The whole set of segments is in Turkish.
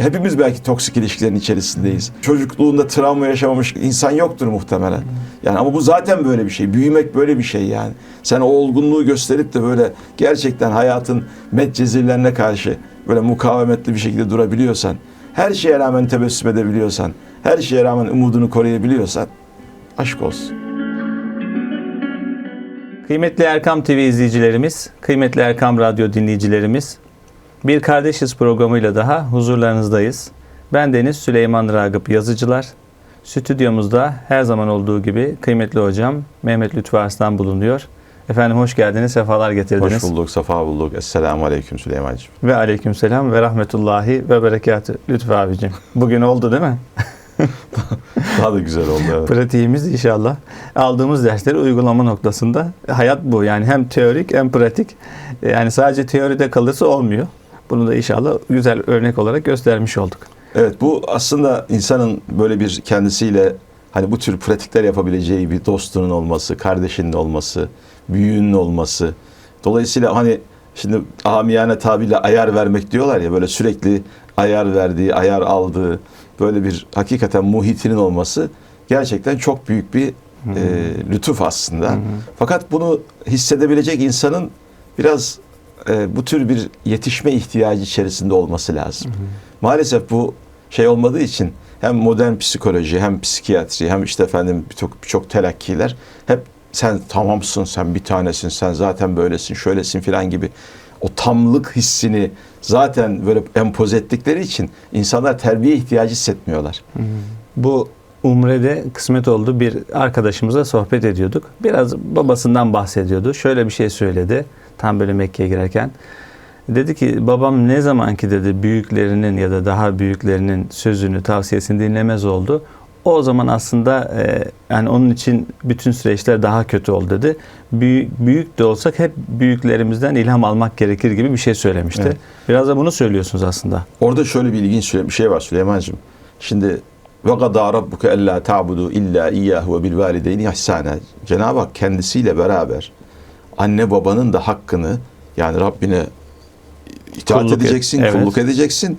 Hepimiz belki toksik ilişkilerin içerisindeyiz. Çocukluğunda travma yaşamamış insan yoktur muhtemelen. Yani ama bu zaten böyle bir şey. Büyümek böyle bir şey yani. Sen o olgunluğu gösterip de böyle gerçekten hayatın metcezirlerine karşı böyle mukavemetli bir şekilde durabiliyorsan, her şeye rağmen tebessüm edebiliyorsan, her şeye rağmen umudunu koruyabiliyorsan aşk olsun. Kıymetli Erkam TV izleyicilerimiz, kıymetli Erkam Radyo dinleyicilerimiz, bir Kardeşiz programıyla daha huzurlarınızdayız. Ben Deniz Süleyman Ragıp Yazıcılar. Stüdyomuzda her zaman olduğu gibi kıymetli hocam Mehmet Lütfü Arslan bulunuyor. Efendim hoş geldiniz, sefalar getirdiniz. Hoş bulduk, safa bulduk. Esselamu Aleyküm Süleyman'cığım. Ve aleykümselam ve rahmetullahi ve berekatü Lütfü abicim. Bugün oldu değil mi? Daha da güzel oldu. Evet. Pratiğimiz inşallah. Aldığımız dersleri uygulama noktasında. Hayat bu yani hem teorik hem pratik. Yani sadece teoride kalırsa olmuyor. Bunu da inşallah güzel örnek olarak göstermiş olduk. Evet bu aslında insanın böyle bir kendisiyle hani bu tür pratikler yapabileceği bir dostunun olması, kardeşinin olması, büyüğünün olması. Dolayısıyla hani şimdi amiyane tabirle ayar vermek diyorlar ya böyle sürekli ayar verdiği, ayar aldığı böyle bir hakikaten muhitinin olması gerçekten çok büyük bir e, lütuf aslında. Fakat bunu hissedebilecek insanın biraz e, bu tür bir yetişme ihtiyacı içerisinde olması lazım. Maalesef bu şey olmadığı için hem modern psikoloji hem psikiyatri hem işte efendim birçok birçok telakkiler hep sen tamamsın, sen bir tanesin, sen zaten böylesin, şöylesin filan gibi o tamlık hissini zaten böyle empoze ettikleri için insanlar terbiye ihtiyacı hissetmiyorlar. Bu Umre'de kısmet oldu. Bir arkadaşımızla sohbet ediyorduk. Biraz babasından bahsediyordu. Şöyle bir şey söyledi. Tam böyle Mekke'ye girerken. Dedi ki babam ne zaman ki dedi büyüklerinin ya da daha büyüklerinin sözünü, tavsiyesini dinlemez oldu. O zaman aslında e, yani onun için bütün süreçler daha kötü oldu dedi. Büyük, büyük de olsak hep büyüklerimizden ilham almak gerekir gibi bir şey söylemişti. Evet. Biraz da bunu söylüyorsunuz aslında. Orada şöyle bir ilginç bir şey var Süleyman'cığım. Şimdi ve kadâ rabbuke ellâ ta'budu illa iyyâhu ve bil valideyni ihsâne. Cenab-ı Hak kendisiyle beraber anne babanın da hakkını yani Rabbine itaat Kulluk et- edeceksin, evet. kulluk edeceksin.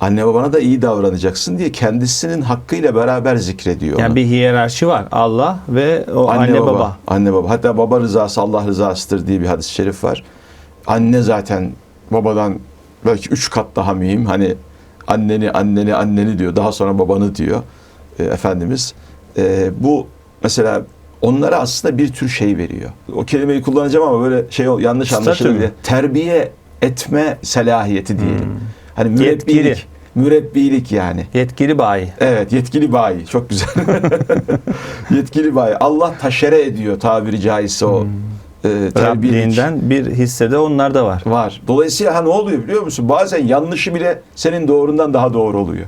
Anne babana da iyi davranacaksın diye kendisinin hakkıyla beraber zikrediyor. Yani onu. bir hiyerarşi var. Allah ve o anne, baba. Anne baba. Hatta baba rızası Allah rızasıdır diye bir hadis-i şerif var. Anne zaten babadan belki üç kat daha mühim. Hani anneni, anneni, anneni diyor. Daha sonra babanı diyor e, Efendimiz. E, bu mesela onlara aslında bir tür şey veriyor. O kelimeyi kullanacağım ama böyle şey yanlış Statü anlaşılır mü? diye. Terbiye etme selahiyeti diyelim. Hani Hmm. Yetkili. mürebbilik. Mürebbilik yani. Yetkili bayi. Evet yetkili bayi çok güzel. yetkili bayi. Allah taşere ediyor tabiri caizse o e, terbiyelik Rabliğinden bir hissede onlar da var. var. Dolayısıyla ha ne oluyor biliyor musun? Bazen yanlışı bile senin doğrundan daha doğru oluyor.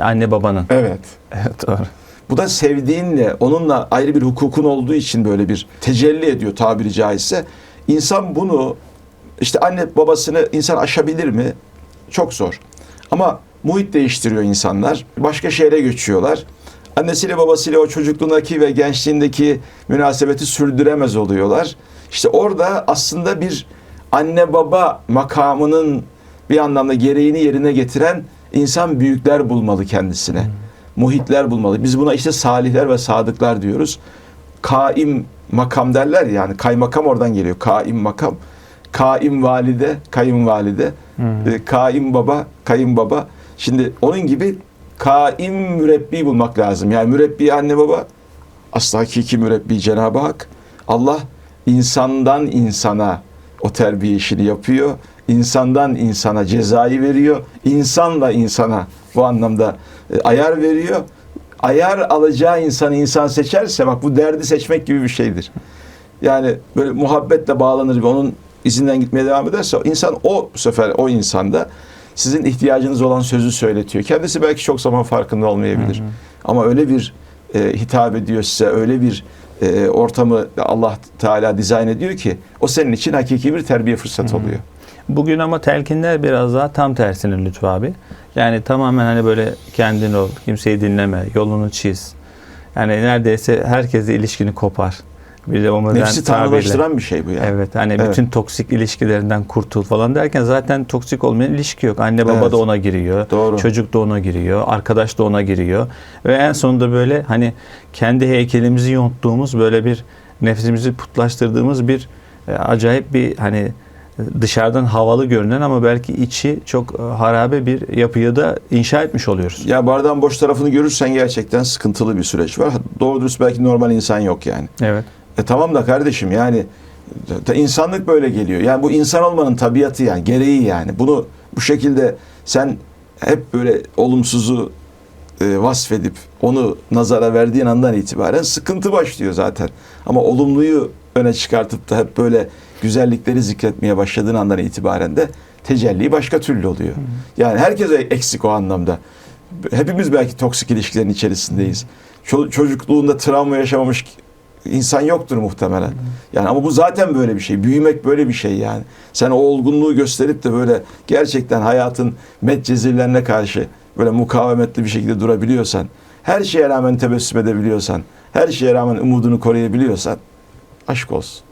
Anne babanın. Evet. Evet doğru. Bu da sevdiğinle, onunla ayrı bir hukukun olduğu için böyle bir tecelli ediyor tabiri caizse. İnsan bunu işte anne babasını insan aşabilir mi? Çok zor. Ama muhit değiştiriyor insanlar. Başka şehre göçüyorlar. Annesiyle babasıyla o çocukluğundaki ve gençliğindeki münasebeti sürdüremez oluyorlar. İşte orada aslında bir anne baba makamının bir anlamda gereğini yerine getiren insan büyükler bulmalı kendisine. Muhitler bulmalı. Biz buna işte salihler ve sadıklar diyoruz. Kaim makam derler ya, yani kaymakam oradan geliyor. Kaim makam. Kaim valide, kayınvalide, e, kaim baba, kayınbaba. Şimdi onun gibi kaim mürebbi bulmak lazım. Yani mürebbi anne baba, asla hakiki mürebbi Cenab-ı Hak. Allah insandan insana o terbiye işini yapıyor. İnsandan insana cezayı veriyor. İnsanla insana bu anlamda e, ayar veriyor. Ayar alacağı insanı insan seçerse bak bu derdi seçmek gibi bir şeydir. Yani böyle muhabbetle bağlanır ve onun izinden gitmeye devam ederse insan o bu sefer o insanda sizin ihtiyacınız olan sözü söyletiyor. Kendisi belki çok zaman farkında olmayabilir. Ama öyle bir e, hitap ediyor size, öyle bir e, ortamı Allah Teala dizayn ediyor ki o senin için hakiki bir terbiye fırsatı oluyor. Bugün ama telkinler biraz daha tam tersinin Lütfü abi. Yani tamamen hani böyle kendin ol, kimseyi dinleme, yolunu çiz. Yani neredeyse herkesle ilişkini kopar. Bir de o Nefsi tanrılaştıran bir şey bu yani. Evet hani Evet. bütün toksik ilişkilerinden kurtul falan derken zaten toksik olmayan ilişki yok. Anne baba Evet. da ona giriyor. Doğru. Çocuk da ona giriyor. Arkadaş da ona giriyor. Ve en sonunda böyle hani kendi heykelimizi yonttuğumuz böyle bir nefsimizi putlaştırdığımız bir e, acayip bir hani dışarıdan havalı görünen ama belki içi çok e, harabe bir yapıyı da inşa etmiş oluyoruz. Ya bardağın boş tarafını görürsen gerçekten sıkıntılı bir süreç var. Doğru dürüst belki normal insan yok yani. Evet. E tamam da kardeşim yani ta- insanlık böyle geliyor. Yani bu insan olmanın tabiatı yani gereği yani. Bunu bu şekilde sen hep böyle olumsuzu e, vasfedip onu nazara verdiğin andan itibaren sıkıntı başlıyor zaten. Ama olumluyu öne çıkartıp da hep böyle güzellikleri zikretmeye başladığın andan itibaren de tecelli başka türlü oluyor. Yani herkes eksik o anlamda. Hepimiz belki toksik ilişkilerin içerisindeyiz. Ço- çocukluğunda travma yaşamamış insan yoktur muhtemelen. Yani ama bu zaten böyle bir şey. Büyümek böyle bir şey yani. Sen o olgunluğu gösterip de böyle gerçekten hayatın metcezirlerine karşı böyle mukavemetli bir şekilde durabiliyorsan, her şeye rağmen tebessüm edebiliyorsan, her şeye rağmen umudunu koruyabiliyorsan aşk olsun.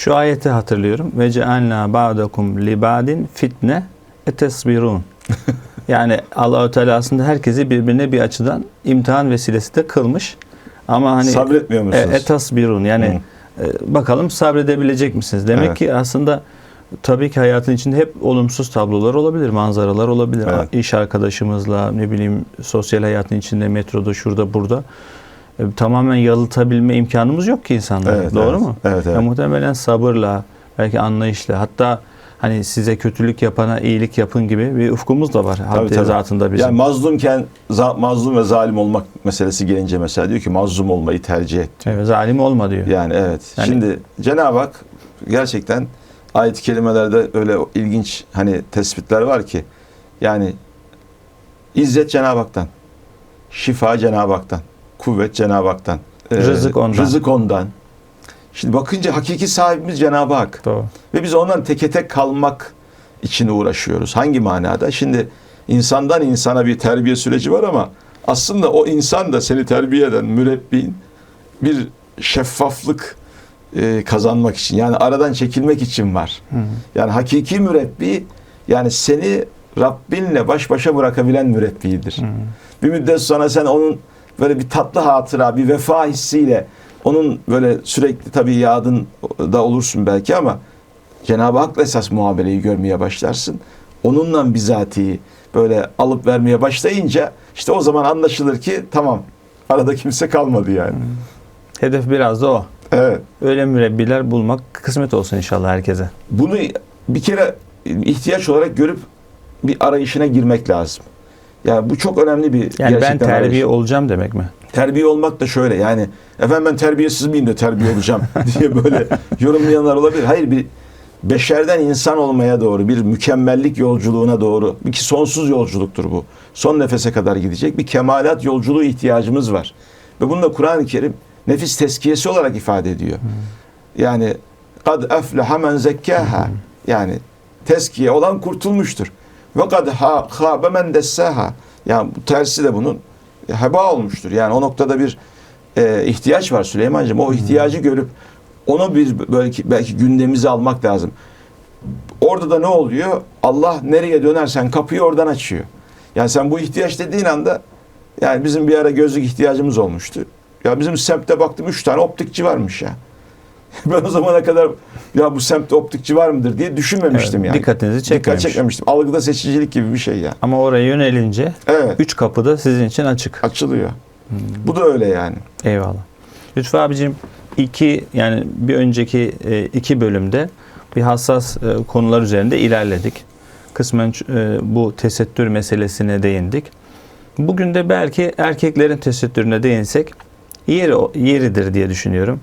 Şu ayeti hatırlıyorum. Ve cealna ba'dakum libadin fitne etesbirun. yani Allahu Teala aslında herkesi birbirine bir açıdan imtihan vesilesi de kılmış. Ama hani Sabretmiyor e, musunuz? etasbirun yani e, bakalım sabredebilecek misiniz? Demek Evet. ki aslında tabii ki hayatın içinde hep olumsuz tablolar olabilir, manzaralar olabilir. Evet. İş arkadaşımızla ne bileyim sosyal hayatın içinde metroda şurada burada e, tamamen yalıtabilme imkanımız yok ki insanlara. Evet, Doğru evet. mu? Evet, evet. Ya muhtemelen sabırla, belki anlayışla, hatta hani size kötülük yapana iyilik yapın gibi bir ufkumuz da var. Haddi tabii. zatında bizim. Yani mazlumken za- mazlum ve zalim olmak meselesi gelince mesela diyor ki mazlum olmayı tercih et. evet, zalim olma diyor. Yani evet. Yani- Şimdi Cenab-ı Hak gerçekten ayet-i kerimelerde öyle ilginç hani tespitler var ki yani izzet Cenab-ı Hak'tan, şifa Cenab-ı Hak'tan, kuvvet Cenab-ı Hak'tan, e, Rızık ondan. rızık ondan. Şimdi bakınca hakiki sahibimiz Cenab-ı Hak. Doğru. Ve biz ondan teke tek kalmak için uğraşıyoruz. Hangi manada? Şimdi insandan insana bir terbiye süreci var ama aslında o insan da seni terbiye eden mürebbin bir şeffaflık e, kazanmak için yani aradan çekilmek için var. Hı hı. Yani hakiki mürebbi yani seni Rabbinle baş başa bırakabilen mürebbidir. Hı hı. Bir müddet sonra sen onun böyle bir tatlı hatıra, bir vefa hissiyle onun böyle sürekli tabii yadın da olursun belki ama Cenab-ı Hak'la esas muameleyi görmeye başlarsın. Onunla bizatihi böyle alıp vermeye başlayınca işte o zaman anlaşılır ki tamam arada kimse kalmadı yani. Hedef biraz da o. Evet. Öyle mürebbiler bulmak kısmet olsun inşallah herkese. Bunu bir kere ihtiyaç olarak görüp bir arayışına girmek lazım. Yani bu çok önemli bir Yani ben terbiye arayış. olacağım demek mi? Terbiye olmak da şöyle yani efendim ben terbiyesiz miyim de terbiye olacağım diye böyle yorumlayanlar olabilir. Hayır bir beşerden insan olmaya doğru bir mükemmellik yolculuğuna doğru ki sonsuz yolculuktur bu. Son nefese kadar gidecek bir kemalat yolculuğu ihtiyacımız var. Ve bunu da Kur'an-ı Kerim nefis teskiyesi olarak ifade ediyor. Yani kad efleha men zekkaha yani teskiye olan kurtulmuştur. Ve kad ha habe men dessaha yani bu tersi de bunun heba olmuştur. Yani o noktada bir e, ihtiyaç var Süleyman'cığım. O ihtiyacı görüp onu bir belki belki gündemimize almak lazım. Orada da ne oluyor? Allah nereye dönersen kapıyı oradan açıyor. Yani sen bu ihtiyaç dediğin anda yani bizim bir ara gözlük ihtiyacımız olmuştu. Ya bizim semtte baktım üç tane optikçi varmış ya. Ben o zamana kadar ya bu semtte optikçi var mıdır diye düşünmemiştim Evet, yani. dikkatinizi Dikkat çekmemiş. çekmemiştim. Algıda seçicilik gibi bir şey ya. Ama oraya yönelince Evet. üç kapı da sizin için açık. Açılıyor. Bu da öyle yani. Eyvallah. Lütfü abicim iki yani bir önceki e, iki bölümde bir hassas e, konular üzerinde ilerledik. Kısmen e, bu tesettür meselesine değindik. Bugün de belki erkeklerin tesettürüne değinsek yeri yeridir diye düşünüyorum.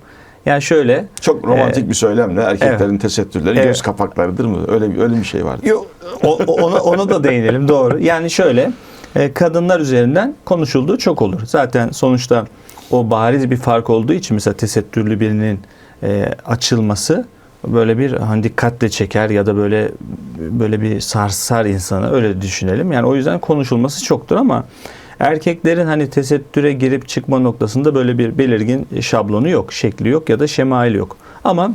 Yani şöyle Çok romantik bir söylemle erkeklerin tesettürleri Evet. göz kapaklarıdır mı? Öyle bir öyle bir şey var. Yok, ona, ona da değinelim doğru. Yani şöyle e, kadınlar üzerinden konuşulduğu çok olur. Zaten sonuçta o bariz bir fark olduğu için mesela tesettürlü birinin e, açılması böyle bir hani dikkatle çeker ya da böyle böyle bir sarsar insanı öyle düşünelim. Yani o yüzden konuşulması çoktur ama Erkeklerin hani tesettüre girip çıkma noktasında böyle bir belirgin şablonu yok, şekli yok ya da şemaili yok. Ama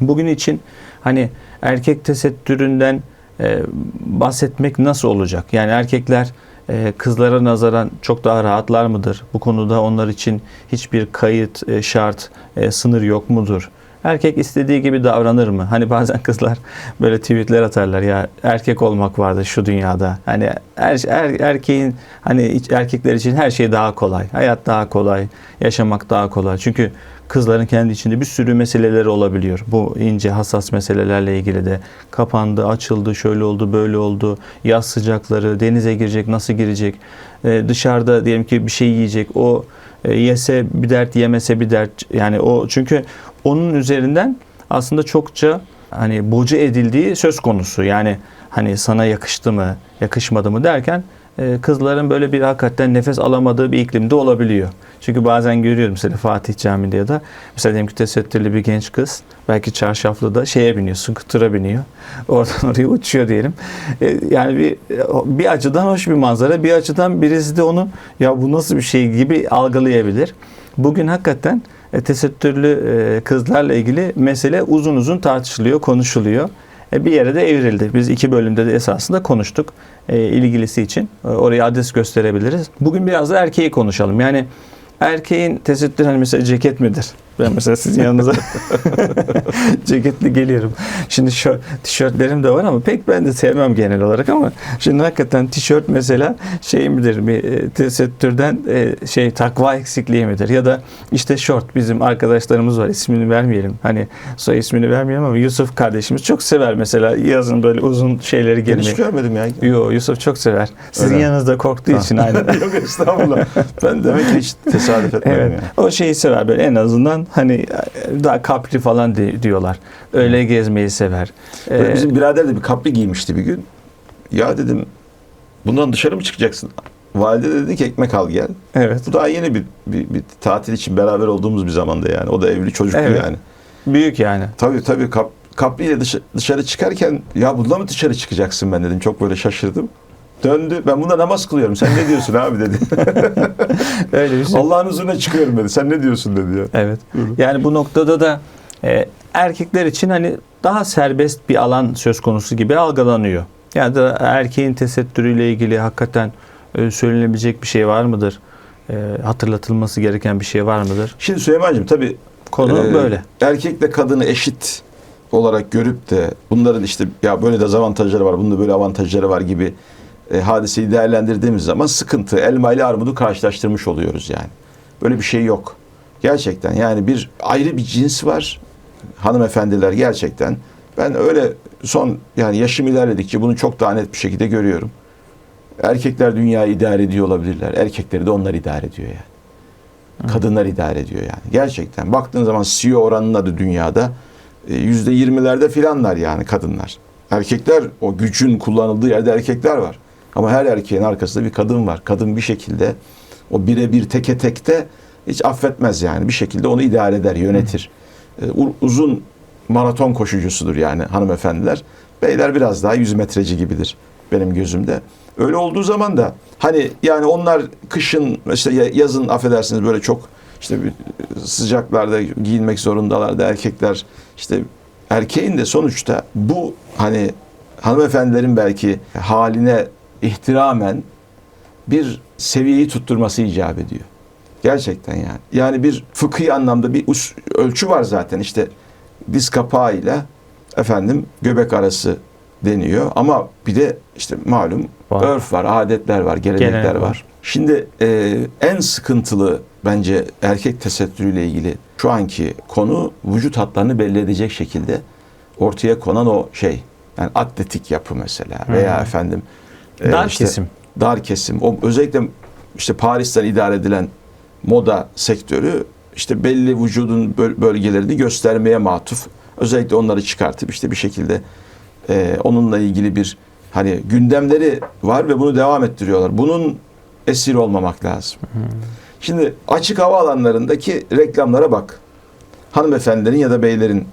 bugün için hani erkek tesettüründen e, bahsetmek nasıl olacak? Yani erkekler e, kızlara nazaran çok daha rahatlar mıdır? Bu konuda onlar için hiçbir kayıt, e, şart, e, sınır yok mudur? Erkek istediği gibi davranır mı? Hani bazen kızlar böyle tweetler atarlar ya erkek olmak vardı şu dünyada. Hani er, er- erkeğin hani erkekler için her şey daha kolay. Hayat daha kolay, yaşamak daha kolay. Çünkü kızların kendi içinde bir sürü meseleleri olabiliyor. Bu ince hassas meselelerle ilgili de kapandı, açıldı, şöyle oldu, böyle oldu. Yaz sıcakları, denize girecek, nasıl girecek? Ee, dışarıda diyelim ki bir şey yiyecek. O e, yese bir dert, yemese bir dert. Yani o çünkü onun üzerinden aslında çokça hani boca edildiği söz konusu. Yani hani sana yakıştı mı, yakışmadı mı derken e, kızların böyle bir hakikaten nefes alamadığı bir iklimde olabiliyor. Çünkü bazen görüyorum mesela Fatih Camii'nde ya da mesela diyelim ki tesettürlü bir genç kız belki çarşaflı da şeye biniyor, skutura biniyor. Oradan oraya uçuyor diyelim. E, yani bir bir açıdan hoş bir manzara, bir açıdan birisi de onu ya bu nasıl bir şey gibi algılayabilir. Bugün hakikaten e, tesettürlü e, kızlarla ilgili mesele uzun uzun tartışılıyor, konuşuluyor. E, bir yere de evrildi. Biz iki bölümde de esasında konuştuk e, ilgilisi için. E, oraya adres gösterebiliriz. Bugün biraz da erkeği konuşalım. Yani erkeğin tesettür hani mesela ceket midir? Ben mesela sizin yanınıza ceketli geliyorum. Şimdi şu tişörtlerim de var ama pek ben de sevmem genel olarak ama şimdi hakikaten tişört mesela şey midir bir e, tesettürden e, şey takva eksikliği midir ya da işte şort bizim arkadaşlarımız var ismini vermeyelim hani soy ismini vermeyelim ama Yusuf kardeşimiz çok sever mesela yazın böyle uzun şeyleri Ben giymeyi. hiç görmedim ya. Yo Yusuf çok sever. Sizin Öyle. yanınızda korktuğu için aynı. Yok estağfurullah. ben demek ki hiç tesadüf etmedim Evet. ya. O şeyi sever böyle en azından hani daha kapri falan di- diyorlar. Öyle gezmeyi sever. Böyle Ee, bizim birader de bir kapri giymişti bir gün. Ya dedim bundan dışarı mı çıkacaksın? Valide de dedi ki ekmek al gel. evet. Bu daha yeni bir, bir, bir tatil için beraber olduğumuz bir zamanda yani. O da evli çocuklu Evet. yani. Büyük yani. Tabii tabii kap, kapriyle dışarı, dışarı çıkarken ya bununla mı dışarı çıkacaksın ben dedim. Çok böyle şaşırdım. Döndü. Ben bunda namaz kılıyorum. Sen ne diyorsun abi dedi. Öyle bir şey. Allah'ın huzuruna çıkıyorum dedi. Sen ne diyorsun dedi ya. Evet. Yani bu noktada da e, erkekler için hani daha serbest bir alan söz konusu gibi algılanıyor. Yani da erkeğin tesettürüyle ilgili hakikaten e, söylenebilecek bir şey var mıdır? E, hatırlatılması gereken bir şey var mıdır? Şimdi Süleyman'cığım tabii Konu Ee, böyle. Erkekle kadını eşit olarak görüp de bunların işte ya böyle dezavantajları var, bunda böyle avantajları var gibi e, hadiseyi değerlendirdiğimiz zaman sıkıntı, elma ile armudu karşılaştırmış oluyoruz yani. Böyle bir şey yok. Gerçekten yani bir ayrı bir cins var. Hanımefendiler gerçekten. Ben öyle son yani yaşım ilerledikçe bunu çok daha net bir şekilde görüyorum. Erkekler dünyayı idare ediyor olabilirler. Erkekleri de onlar idare ediyor yani. Kadınlar idare ediyor yani. Gerçekten. Baktığın zaman CEO oranında da dünyada e, yüzde yirmilerde filanlar yani kadınlar. Erkekler o gücün kullanıldığı yerde erkekler var. Ama her erkeğin arkasında bir kadın var. Kadın bir şekilde o birebir teke tekte hiç affetmez yani. Bir şekilde onu idare eder, yönetir. E, u- uzun maraton koşucusudur yani hanımefendiler. Beyler biraz daha 100 metreci gibidir benim gözümde. Öyle olduğu zaman da hani yani onlar kışın işte ya- yazın affedersiniz böyle çok işte sıcaklarda giyinmek zorundalar da erkekler işte erkeğin de sonuçta bu hani hanımefendilerin belki haline ihtiramen bir seviyeyi tutturması icap ediyor. Gerçekten yani. Yani bir fıkhi anlamda bir us- ölçü var zaten. İşte diz kapağıyla efendim göbek arası deniyor. Ama bir de işte malum Var. örf var, adetler var, gelenekler Gelenek var. Şimdi e, en sıkıntılı bence erkek tesettürüyle ilgili şu anki konu vücut hatlarını belli edecek şekilde ortaya konan o şey. Yani atletik yapı mesela veya Hmm. efendim Dar işte kesim. dar kesim. O özellikle işte Paris'ten idare edilen moda sektörü işte belli vücudun böl- bölgelerini göstermeye matuf. Özellikle onları çıkartıp işte bir şekilde e, onunla ilgili bir hani gündemleri var ve bunu devam ettiriyorlar. Bunun esir olmamak lazım. Şimdi açık hava alanlarındaki reklamlara bak. Hanımefendilerin ya da beylerin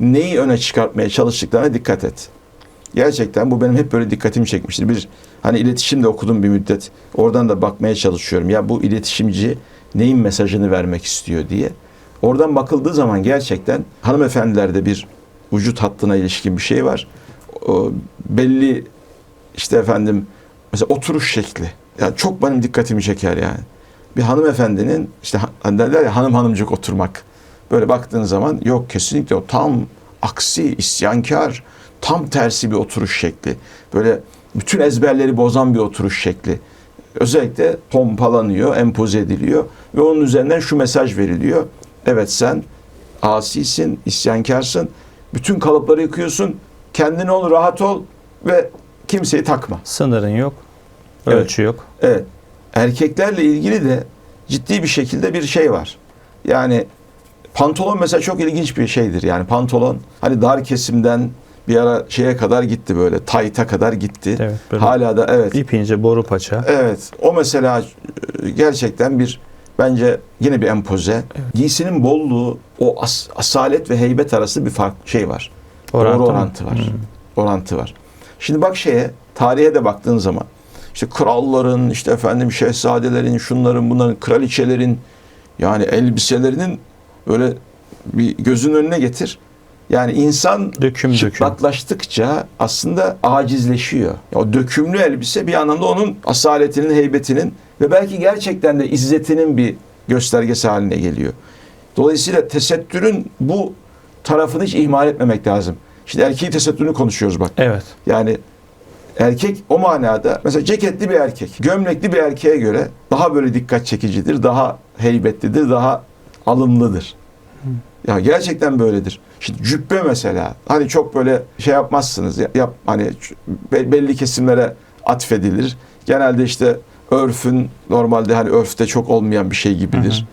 neyi öne çıkartmaya çalıştıklarına dikkat et. Gerçekten bu benim hep böyle dikkatimi çekmiştir. Bir Hani iletişim de okudum bir müddet. Oradan da bakmaya çalışıyorum. Ya bu iletişimci neyin mesajını vermek istiyor diye. Oradan bakıldığı zaman gerçekten hanımefendilerde bir vücut hattına ilişkin bir şey var. O belli işte efendim mesela oturuş şekli. Yani çok benim dikkatimi çeker yani. Bir hanımefendinin işte hani derler ya hanım hanımcık oturmak. Böyle baktığın zaman yok kesinlikle o tam aksi, isyankar, tam tersi bir oturuş şekli. Böyle bütün ezberleri bozan bir oturuş şekli. Özellikle pompalanıyor, empoze ediliyor ve onun üzerinden şu mesaj veriliyor. Evet sen asisin, isyankarsın, bütün kalıpları yıkıyorsun, kendin ol, rahat ol ve kimseyi takma. Sınırın yok. Evet. Ölçü yok. Evet. Erkeklerle ilgili de ciddi bir şekilde bir şey var. Yani pantolon mesela çok ilginç bir şeydir. Yani pantolon hani dar kesimden bir ara şeye kadar gitti böyle tayta kadar gitti. Evet, böyle. Hala da evet. İp ince boru paça. Evet. O mesela e, gerçekten bir bence yine bir empoze. Giysinin bolluğu o as- asalet ve heybet arası bir fark şey var. Orantı Doğru mı? orantı var. Hmm. Orantı var. Şimdi bak şeye, tarihe de baktığın zaman işte kralların, işte efendim şehzadelerin, şunların, bunların, kraliçelerin yani elbiselerinin böyle bir gözün önüne getir. Yani insan Döküm döküm. çıplaklaştıkça aslında acizleşiyor. Ya O dökümlü elbise bir anlamda onun asaletinin, heybetinin ve belki gerçekten de izzetinin bir göstergesi haline geliyor. Dolayısıyla tesettürün bu tarafını hiç ihmal etmemek lazım. Şimdi erkeği tesettürünü konuşuyoruz bak. Evet. Yani erkek o manada mesela ceketli bir erkek, gömlekli bir erkeğe göre daha böyle dikkat çekicidir, daha heybetlidir, daha alımlıdır. Ya gerçekten böyledir. Şimdi cübbe mesela hani çok böyle şey yapmazsınız ya- yap hani be- belli kesimlere atfedilir. Genelde işte örfün normalde hani örfte çok olmayan bir şey gibidir.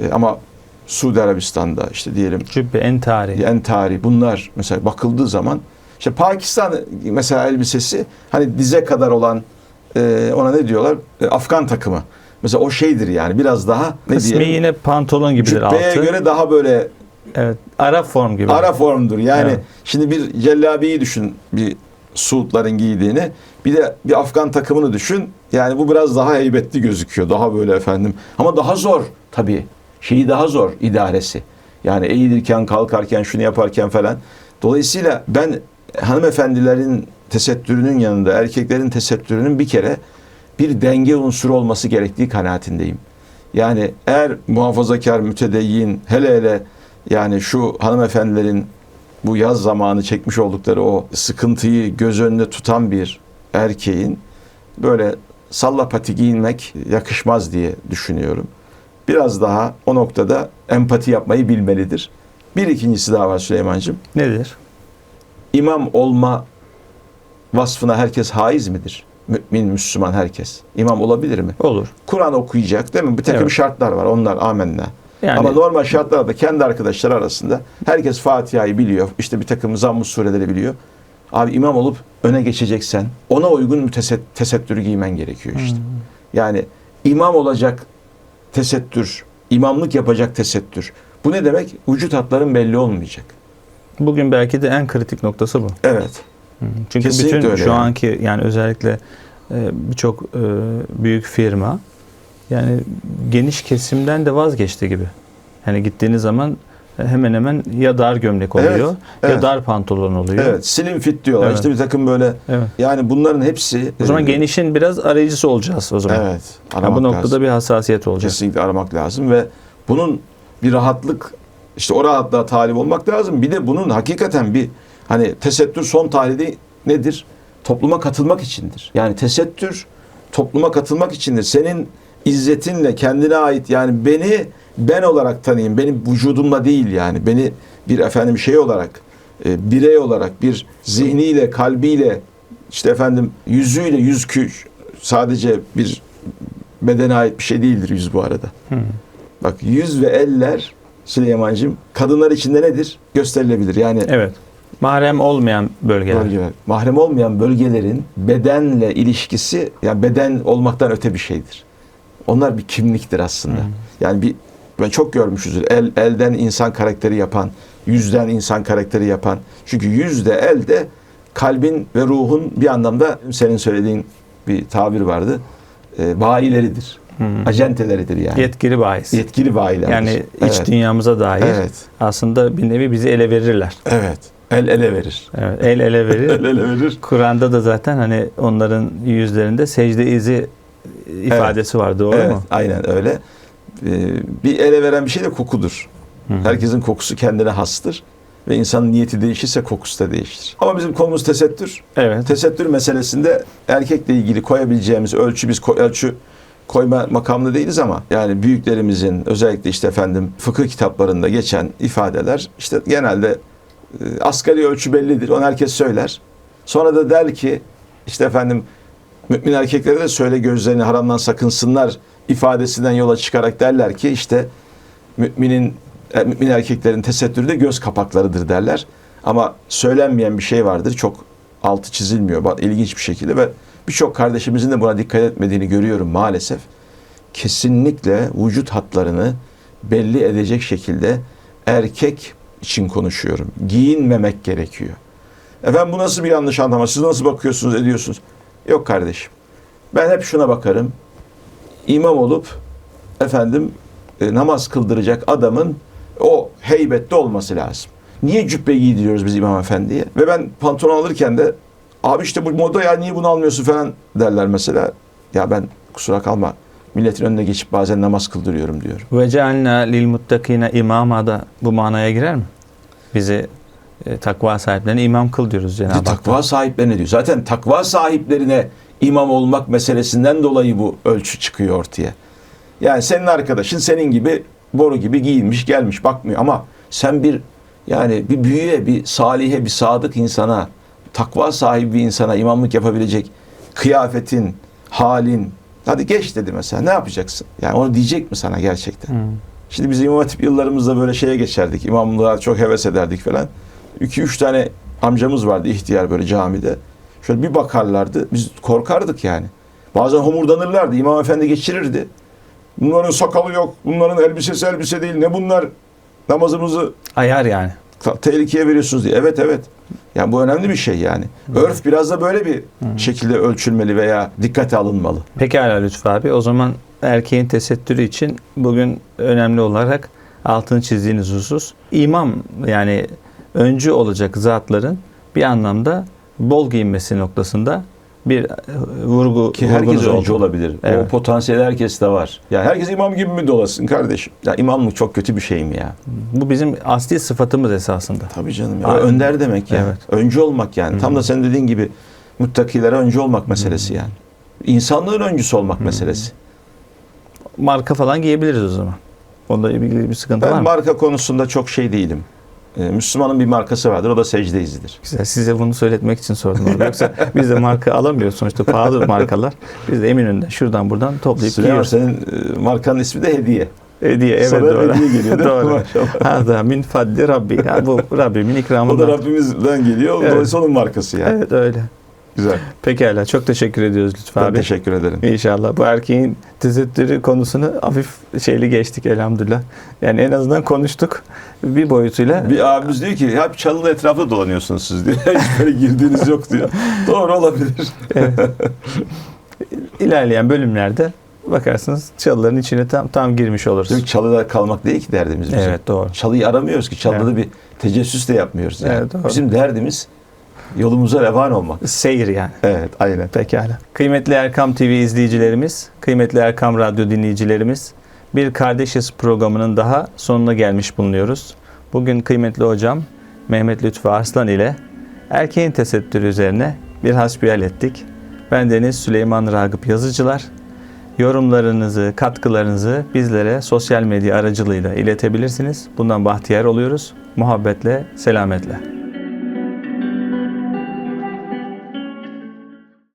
E, ama Suudi Arabistan'da işte diyelim Cübbe entari. entari bunlar mesela bakıldığı zaman işte Pakistan mesela elbisesi hani dize kadar olan e, ona ne diyorlar? E, Afgan takımı. Mesela o şeydir yani biraz daha ne Kısmi diyelim? yine pantolon gibidir Cübbeye altı. göre daha böyle Evet. Ara form gibi. ara formdur. Yani Evet. şimdi bir cellabiyi düşün bir Suudların giydiğini. Bir de bir Afgan takımını düşün. Yani bu biraz daha heybetli gözüküyor. Daha böyle efendim. Ama daha zor tabii. Şeyi daha zor idaresi. Yani eğilirken, kalkarken, şunu yaparken falan. Dolayısıyla ben hanımefendilerin tesettürünün yanında erkeklerin tesettürünün bir kere bir denge unsuru olması gerektiği kanaatindeyim. Yani eğer muhafazakar, mütedeyyin, hele hele yani şu hanımefendilerin bu yaz zamanı çekmiş oldukları o sıkıntıyı göz önünde tutan bir erkeğin böyle salla pati giyinmek yakışmaz diye düşünüyorum. Biraz daha o noktada empati yapmayı bilmelidir. Bir ikincisi daha var Süleyman'cığım. Nedir? İmam olma vasfına herkes haiz midir? Mümin, Müslüman herkes. İmam olabilir mi? Olur. Kur'an okuyacak değil mi? Bir takım Evet. şartlar var. Onlar amenna. Yani Ama normal şartlarda kendi arkadaşlar arasında herkes Fatiha'yı biliyor. İşte bir takım zamm sureleri biliyor. Abi imam olup öne geçeceksen ona uygun müteset, tesettürü giymen gerekiyor işte. Hmm. Yani imam olacak tesettür, imamlık yapacak tesettür. Bu ne demek? Vücut hatların belli olmayacak. bugün belki de en kritik noktası bu. Evet. Hı. Çünkü Kesinlikle bütün öyle şu yani. anki yani özellikle e, birçok e, büyük firma yani geniş kesimden de vazgeçti gibi. Yani gittiğiniz zaman hemen hemen ya dar gömlek Evet, oluyor ya evet. dar pantolon oluyor. Evet. Slim fit diyorlar. Evet. İşte bir takım böyle Evet. yani bunların hepsi O zaman e, genişin biraz arayıcısı olacağız o zaman. Evet. Yani bu noktada lazım. bir hassasiyet olacak. Kesinlikle aramak lazım ve bunun bir rahatlık işte o rahatlığa talip olmak lazım. Bir de bunun hakikaten bir hani tesettür son tahlili nedir? Topluma katılmak içindir. Yani tesettür topluma katılmak içindir. Senin izzetinle kendine ait yani beni ben olarak tanıyın. Benim vücudumla değil yani. Beni bir efendim şey olarak e, birey olarak bir zihniyle, kalbiyle işte efendim yüzüyle yüz kü sadece bir bedene ait bir şey değildir yüz bu arada. Hı. Bak yüz ve eller Süleyman'cığım kadınlar içinde nedir? Gösterilebilir. Yani Evet. Mahrem olmayan bölgeler. bölgeler. Mahrem olmayan bölgelerin bedenle ilişkisi yani beden olmaktan öte bir şeydir. Onlar bir kimliktir aslında. Hı. Yani bir ben çok görmüşüzdür. El, elden insan karakteri yapan, yüzden insan karakteri yapan. Çünkü yüz de el de kalbin ve ruhun bir anlamda senin söylediğin bir tabir vardı. E, bayileridir. Hı. Acenteleridir yani. Yetkili bahis. Yetkili bayilerdir. yani iç evet. dünyamıza dair Evet. aslında bir nevi bizi ele verirler. Evet. El ele verir. Evet, el ele verir. El ele verir. Kur'an'da da zaten hani onların yüzlerinde secde izi ifadesi var doğru evet, mu? aynen öyle. Ee, bir ele veren bir şey de kokudur. Hı. Herkesin kokusu kendine hastır. Ve insanın niyeti değişirse kokusu da değişir. Ama bizim konumuz tesettür. Evet. Tesettür meselesinde erkekle ilgili koyabileceğimiz ölçü biz ko- ölçü koyma makamında değiliz ama yani büyüklerimizin özellikle işte efendim fıkıh kitaplarında geçen ifadeler işte genelde e, asgari ölçü bellidir. Onu herkes söyler. Sonra da der ki işte efendim mümin erkeklere de söyle gözlerini haramdan sakınsınlar ifadesinden yola çıkarak derler ki işte müminin e, mümin erkeklerin tesettürü de göz kapaklarıdır derler. Ama söylenmeyen bir şey vardır. Çok altı çizilmiyor. İlginç bir şekilde ve birçok kardeşimizin de buna dikkat etmediğini görüyorum maalesef. Kesinlikle vücut hatlarını belli edecek şekilde erkek için konuşuyorum. Giyinmemek gerekiyor. Efendim bu nasıl bir yanlış anlama? Siz nasıl bakıyorsunuz, ediyorsunuz? Yok kardeşim. Ben hep şuna bakarım. İmam olup efendim e, namaz kıldıracak adamın o heybette olması lazım. Niye cübbe giydiriyoruz biz imam efendiye? Ve ben pantolon alırken de abi işte bu moda ya niye bunu almıyorsun falan derler mesela. Ya ben kusura kalma milletin önüne geçip bazen namaz kıldırıyorum diyorum. Ve cealna lil muttakine imama da bu manaya girer mi? Bizi e, takva sahiplerine imam kıl diyoruz Cenab-ı Hak. takva sahiplerine diyor. Zaten takva sahiplerine imam olmak meselesinden dolayı bu ölçü çıkıyor ortaya. Yani senin arkadaşın senin gibi boru gibi giyinmiş gelmiş bakmıyor ama sen bir yani bir büyüye, bir salihe, bir sadık insana, takva sahibi bir insana imamlık yapabilecek kıyafetin, halin, hadi geç dedi mesela ne yapacaksın? Yani onu diyecek mi sana gerçekten? Hı. Şimdi biz imam hatip yıllarımızda böyle şeye geçerdik. İmamlığa çok heves ederdik falan. İki üç tane amcamız vardı ihtiyar böyle camide. Şöyle bir bakarlardı. Biz korkardık yani. Bazen homurdanırlardı. İmam efendi geçirirdi. Bunların sakalı yok. Bunların elbisesi elbise değil. Ne bunlar? Namazımızı Ayar yani. tehlikeye veriyorsunuz diye. Evet evet. Yani bu önemli bir şey yani. Örf biraz da böyle bir şekilde ölçülmeli veya dikkate alınmalı. Pekala Lütfü abi. O zaman erkeğin tesettürü için bugün önemli olarak altını çizdiğiniz husus imam yani öncü olacak zatların bir anlamda bol giyinmesi noktasında bir e, vurgu Ki herkes önce olabilir. Evet. O potansiyel herkeste var. Yani herkes imam gibi mi dolasın kardeşim? Ya imamlık çok kötü bir şey mi ya? Bu bizim asli sıfatımız esasında. Tabii canım ya. Aynen. Önder demek ya. Evet. Öncü olmak yani. Tam da senin dediğin gibi muttakilere öncü olmak meselesi yani. İnsanlığın öncüsü olmak meselesi. Marka falan giyebiliriz o zaman. Onda ilgili bir sıkıntı var Ben mı? marka konusunda çok şey değilim. Ee, Müslümanın bir markası vardır. O da secde izidir. Güzel. Size bunu söyletmek için sordum. Yoksa biz de marka alamıyoruz sonuçta pahalı markalar. Biz de Eminönü'nden şuradan buradan toplayıp Süleyman giyiyoruz. senin e, markanın ismi de hediye. Hediye evet Sana doğru. hediye geliyor değil mi? doğru. Maşallah. Hada min fadli Rabbi. Ya bu Rabbimin O da ikramından. Rabbimizden geliyor. Evet. Dolayısıyla onun markası yani. Evet öyle. Güzel. Pekala. Çok teşekkür ediyoruz Lütfü Ben abi. teşekkür ederim. İnşallah bu erkeğin tesettürü konusunu hafif şeyli geçtik elhamdülillah. Yani en azından konuştuk bir boyutuyla. Bir abimiz diyor ki hep çalılı etrafta dolanıyorsunuz siz diyor. Hiç böyle girdiğiniz yok diyor. Doğru olabilir. Evet. İlerleyen bölümlerde bakarsınız çalıların içine tam tam girmiş oluruz. Mi? Çalıda kalmak değil ki derdimiz bizim. Evet doğru. Çalıyı aramıyoruz ki. Çalıda Evet. bir tecessüs de yapmıyoruz. Yani. Evet, doğru. Bizim derdimiz yolumuza revan olmak. Seyir yani. Evet aynen. Pekala. Kıymetli Erkam TV izleyicilerimiz, kıymetli Erkam Radyo dinleyicilerimiz, bir Kardeşiz programının daha sonuna gelmiş bulunuyoruz. Bugün kıymetli hocam Mehmet Lütfü Arslan ile erkeğin tesettürü üzerine bir hasbihal ettik. Ben Deniz Süleyman Ragıp Yazıcılar. Yorumlarınızı, katkılarınızı bizlere sosyal medya aracılığıyla iletebilirsiniz. Bundan bahtiyar oluyoruz. Muhabbetle, selametle.